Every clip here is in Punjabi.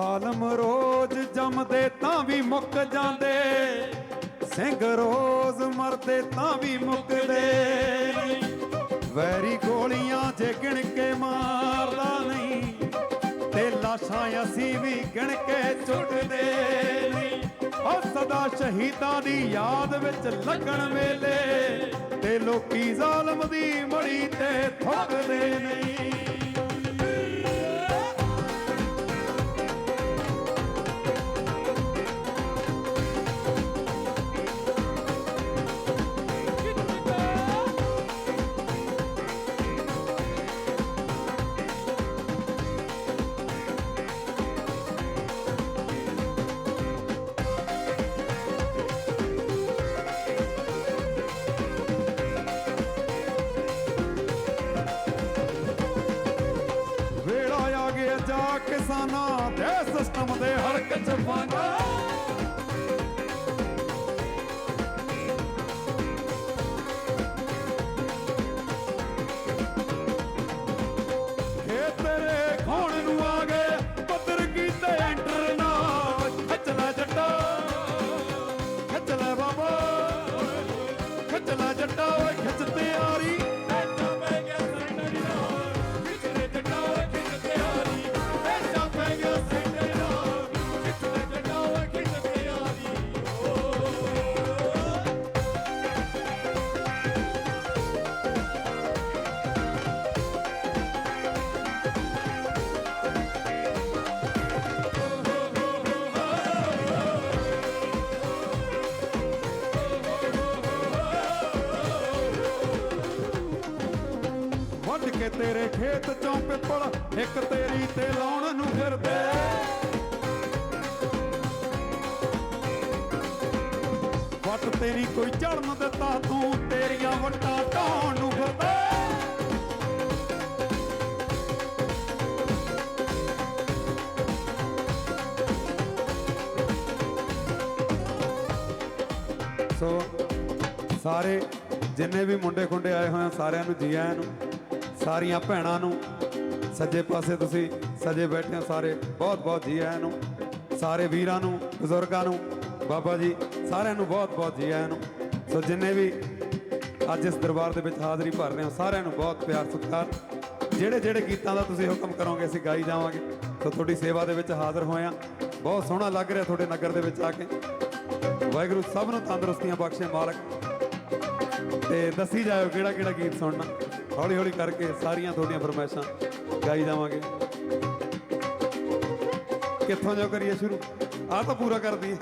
ਆਲਮ ਰੋਜ਼ ਜੰਮਦੇ ਤਾਂ ਵੀ ਮੁੱਕ ਜਾਂਦੇ। ਸਿੰਘ ਰੋਜ਼ ਮਰਦੇ ਤਾਂ ਵੀ ਮੁੱਕਦੇ। ਵੈਰੀ ਗੋਲੀਆਂ ਜੇ ਗਿਣ ਕੇ ਮਾਰਦਾ ਨਹੀਂ, ਤੇ ਲਾਸ਼ਾਂ ਅਸੀਂ ਵੀ ਗਿਣ ਕੇ ਚੁੱਕਦੇ ਨਹੀਂ। ਉਹ ਸਦਾ ਸ਼ਹੀਦਾਂ ਦੀ ਯਾਦ ਵਿੱਚ ਲੱਗਣ ਵੇਲੇ, ਤੇ ਲੋਕੀ ਜ਼ਾਲਮ ਦੀ ਮੜੀ ਤੇ ਥੁੱਕਦੇ ਨਹੀਂ। ਕਿਸਾਨਾਂ ਦੇ ਸਿਸਟਮ ਦੇ ਹਲਕ ਚ ਪਾਣਾ ਕੇ ਤੇਰੇ ਖੇਤ ਚੋਂ ਪਿੱਪਲ ਇੱਕ ਤੇਰੀ ਤੇ ਲਾਉਣ ਨੂੰ ਫਿਰਦੇ। ਵੱਟ ਤੇਰੀ ਕੋਈ ਝੜਨ ਦਿੱਤਾ, ਤੂੰ ਤੇਰੀਆਂ ਵੱਟਾਂ ਢਾਉਣ ਨੂੰ ਫਿਰਦੇ। ਸੋ ਸਾਰੇ ਜਿੰਨੇ ਵੀ ਮੁੰਡੇ ਖੁੰਡੇ ਆਏ ਹੋਏ ਆ, ਸਾਰਿਆਂ ਨੂੰ ਜੀ ਆਇਆਂ ਨੂੰ। ਸਾਰੀਆਂ ਭੈਣਾਂ ਨੂੰ, ਸੱਜੇ ਪਾਸੇ ਤੁਸੀਂ ਸਜੇ ਬੈਠੇ ਹੋ ਸਾਰੇ, ਬਹੁਤ ਬਹੁਤ ਜੀ ਆਇਆਂ ਨੂੰ, ਸਾਰੇ ਵੀਰਾਂ ਨੂੰ, ਬਜ਼ੁਰਗਾਂ ਨੂੰ, ਬਾਬਾ ਜੀ ਸਾਰਿਆਂ ਨੂੰ ਬਹੁਤ ਬਹੁਤ ਜੀ ਆਇਆਂ ਨੂੰ। ਸੋ ਜਿੰਨੇ ਵੀ ਅੱਜ ਇਸ ਦਰਬਾਰ ਦੇ ਵਿੱਚ ਹਾਜ਼ਰੀ ਭਰ ਰਹੇ ਹੋ, ਸਾਰਿਆਂ ਨੂੰ ਬਹੁਤ ਪਿਆਰ, ਸਤਿਕਾਰ। ਜਿਹੜੇ ਜਿਹੜੇ ਗੀਤਾਂ ਦਾ ਤੁਸੀਂ ਹੁਕਮ ਕਰੋਗੇ, ਅਸੀਂ ਗਾਈ ਜਾਵਾਂਗੇ। ਸੋ ਤੁਹਾਡੀ ਸੇਵਾ ਦੇ ਵਿੱਚ ਹਾਜ਼ਰ ਹੋਏ ਆ ਬਹੁਤ ਸੋਹਣਾ ਲੱਗ ਰਿਹਾ ਤੁਹਾਡੇ ਨਗਰ ਦੇ ਵਿੱਚ ਆ ਕੇ। ਵਾਹਿਗੁਰੂ ਸਭ ਨੂੰ ਤੰਦਰੁਸਤੀਆਂ ਬਖਸ਼ੇ ਮਾਲਕ। ਤੇ ਦੱਸੀ ਜਾਇਓ ਕਿਹੜਾ ਕਿਹੜਾ ਗੀਤ ਸੁਣਨਾ। ਹੌਲੀ ਹੌਲੀ ਕਰਕੇ ਸਾਰੀਆਂ ਤੁਹਾਡੀਆਂ ਫਰਮਾਇਸ਼ਾਂ ਗਾਈ ਜਾਵਾਂਗੇ। ਕਿੱਥੋਂ ਜੋ ਕਰੀਏ ਸ਼ੁਰੂ? ਆ ਤਾਂ ਪੂਰਾ ਕਰਦੀ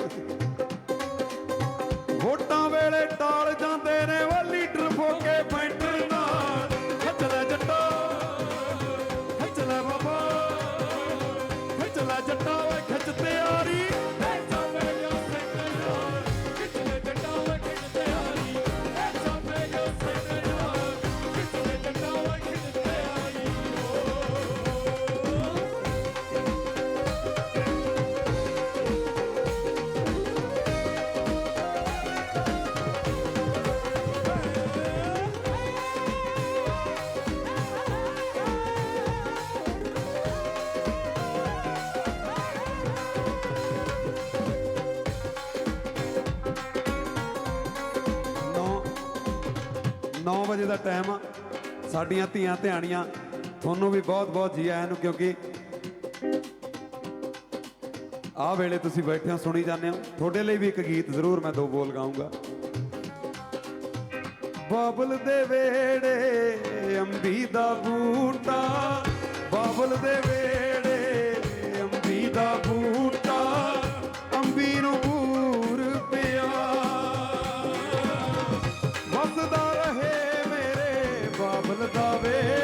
ਵੋਟਾਂ ਵੇਲੇ ਟਾਲ ਜਾਂਦੇ ਨੇ 9 ਵਜੇ ਦਾ ਟਾਈਮ ਆ। ਸਾਡੀਆਂ ਧੀਆਂ ਧਿਆਣੀਆਂ ਤੁਹਾਨੂੰ ਵੀ ਬਹੁਤ ਬਹੁਤ ਜੀ ਆਇਆਂ ਨੂੰ ਕਿਉਂਕਿ ਆਹ ਵੇਲੇ ਤੁਸੀਂ ਬੈਠੇ ਹੋ ਸੁਣੀ ਜਾਂਦੇ ਹੋ। ਤੁਹਾਡੇ ਲਈ ਵੀ ਇੱਕ ਗੀਤ ਜ਼ਰੂਰ ਮੈਂ ਦੋ ਬੋਲ ਗਾਉਂਗਾ ਬਾਬਲ ਦੇ ਵੇੜੇ ਅੰਬੀ ਦਾ ਬੂਟਾ। ਬਾਬਲ ਦੇ ਵੇੜੇ ਅੰਬੀ ਦਾ ਬੂਟਾ। ਅੰਬੀ ਨੂੰ ਬਾਬਲ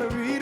ਨਹੀਂ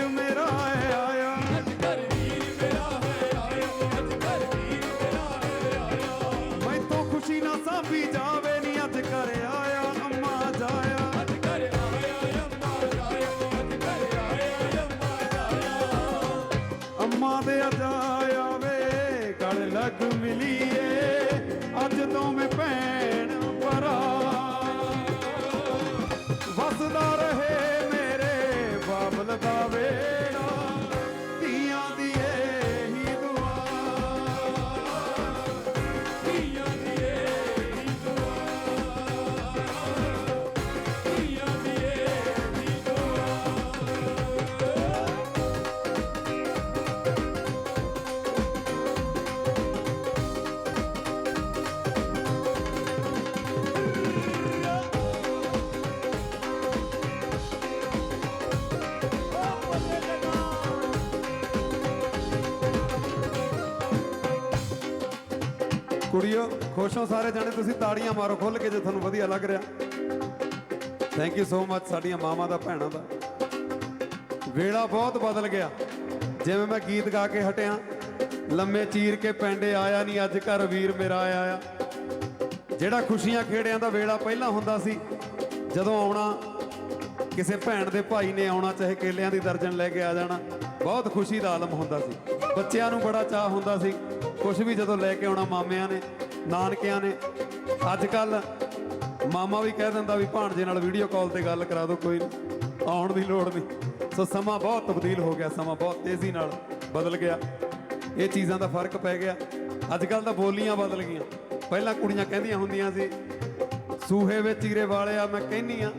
ਕੁੜੀਓ, ਖੁਸ਼ ਹੋ ਸਾਰੇ ਜਾਣੇ? ਤੁਸੀਂ ਤਾੜੀਆਂ ਮਾਰੋ, ਖੁੱਲ ਕੇ ਜੇ ਤੁਹਾਨੂੰ ਵਧੀਆ ਲੱਗ ਰਿਹਾ। ਥੈਂਕ ਯੂ ਸੋ ਮੱਚ ਸਾਡੀਆਂ ਮਾਵਾਂ ਦਾ, ਭੈਣਾਂ ਦਾ। ਵੇਲਾ ਬਹੁਤ ਬਦਲ ਗਿਆ। ਜਿਵੇਂ ਮੈਂ ਗੀਤ ਗਾ ਕੇ ਹਟਿਆ, ਲੰਮੇ ਚੀਰ ਕੇ ਪੈਂਡੇ ਆਇਆ ਨਹੀਂ ਅੱਜ ਘਰ ਵੀਰ ਮੇਰਾ ਆਇਆ ਆ। ਜਿਹੜਾ ਖੁਸ਼ੀਆਂ ਖੇੜਿਆਂ ਦਾ ਵੇਲਾ ਪਹਿਲਾਂ ਹੁੰਦਾ ਸੀ, ਜਦੋਂ ਆਉਣਾ, ਕਿਸੇ ਭੈਣ ਦੇ ਭਾਈ ਨੇ ਆਉਣਾ, ਚਾਹੇ ਕੇਲਿਆਂ ਦੀ ਦਰਜਨ ਲੈ ਕੇ ਆ ਜਾਣਾ। ਬਹੁਤ ਖੁਸ਼ੀ ਦਾ ਆਲਮ ਹੁੰਦਾ ਸੀ। ਬੱਚਿਆਂ ਨੂੰ ਬੜਾ ਚਾਹ ਹੁੰਦਾ ਸੀ। ਕੁਝ ਵੀ ਜਦੋਂ ਲੈ ਕੇ ਆਉਣਾ ਮਾਮਿਆਂ ਨੇ, ਨਾਨਕਿਆਂ ਨੇ ਅੱਜ ਕੱਲ ਮਾਮਾ ਵੀ ਕਹਿ ਦਿੰਦਾ ਵੀ ਭਾਣਜੇ ਨਾਲ ਵੀਡੀਓ ਕਾਲ ਤੇ ਗੱਲ ਕਰਾ ਦਿਓ, ਕੋਈ ਆਉਣ ਦੀ ਲੋੜ ਨਹੀਂ। ਸੋ ਸਮਾਂ ਬਹੁਤ ਤਬਦੀਲ ਹੋ ਗਿਆ, ਸਮਾਂ ਬਹੁਤ ਤੇਜ਼ੀ ਨਾਲ ਬਦਲ ਗਿਆ। ਇਹ ਚੀਜ਼ਾਂ ਦਾ ਫ਼ਰਕ ਪੈ ਗਿਆ। ਅੱਜ ਕੱਲ ਤਾਂ ਬੋਲੀਆਂ ਬਦਲ ਗਈਆਂ। ਪਹਿਲਾਂ ਕੁੜੀਆਂ ਕਹਿੰਦੀਆਂ ਹੁੰਦੀਆਂ ਸੀ, ਸੂਹੇ ਵਿੱਚ ਚੀਰੇ ਵਾਲਿਆ, ਮੈਂ ਕਹਿੰਨੀ ਆ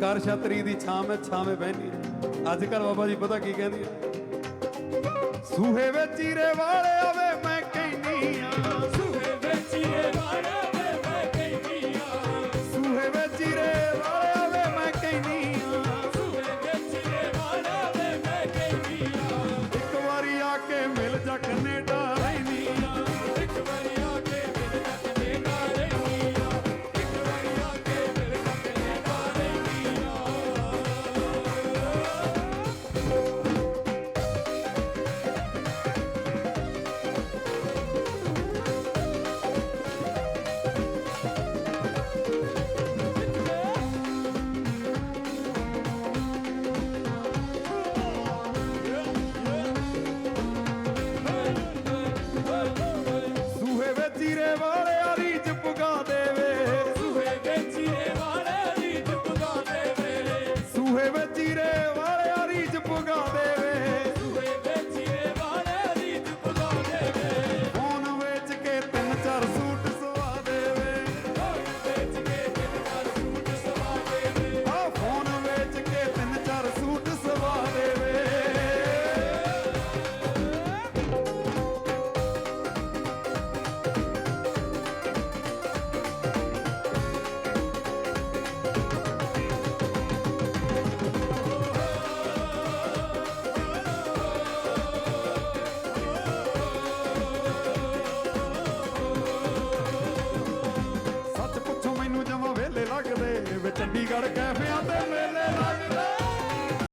ਕਰ ਛਤਰੀ ਦੀ ਛਾਂ ਮੈਂ ਛਾਵੇਂ ਬਹਿਨੀ ਆ। ਅੱਜ ਕੱਲ ਬਾਬਾ ਜੀ ਪਤਾ ਕੀ ਕਹਿੰਦੀ ਆ ਸੂਹੇ ਵਿੱਚ ਚੀਰੇ ਵਾਲੇ ਆਵੇ।